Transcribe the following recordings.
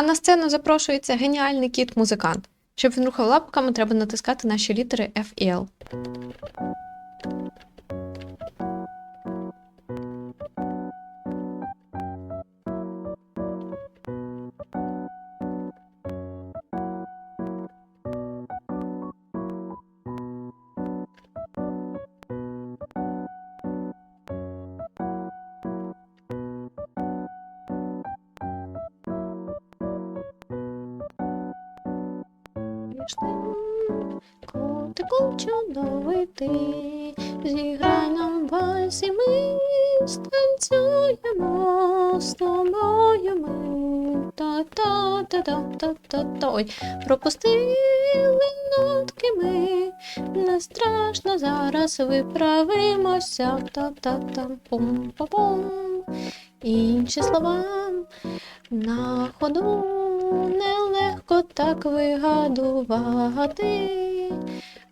А на сцену запрошується геніальний кіт-музикант. Щоб він рухав лапками, треба натискати наші літери F і L. Котику чудовий ти, зіграй нам вальс і ми станцюємо з тобою ми. Та-та-та-та-та-та. Ой, пропустили нотки ми, не страшно зараз виправимося. Та-та-та, пум-па-пум. Інші слова на ходу нелегко так вигадувати.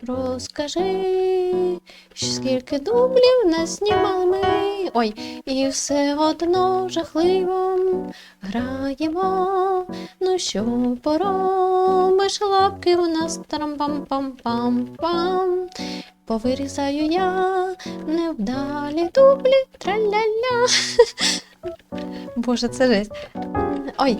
Розкажи, скільки дублів наснімали ми. Ой, і все одно жахливо граємо. Ну що поробиш, лапки у нас тарам-пам-пам-пам-пам. Повирізаю я невдалі дублі траля-ля. Боже, це жесть. Ой,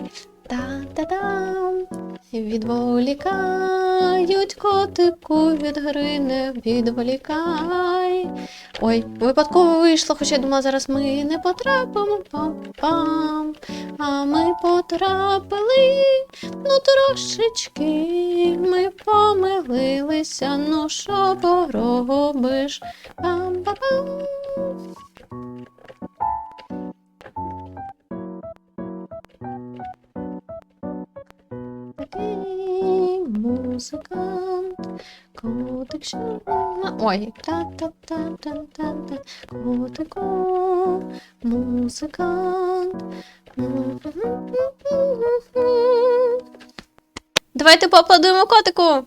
та-та-дам. Відволікають котику від гри, не відволікай. Ой, випадково вийшло, хоча я думала, зараз ми не потрапимо. Пам-пам. А ми потрапили, ну трошечки. Ми помилилися, ну що поробиш? Пам-па-пам. Музикант, котик що. Ой, та-та-та-та-та-та, котику, музикант. Давайте поаплодуємо котику.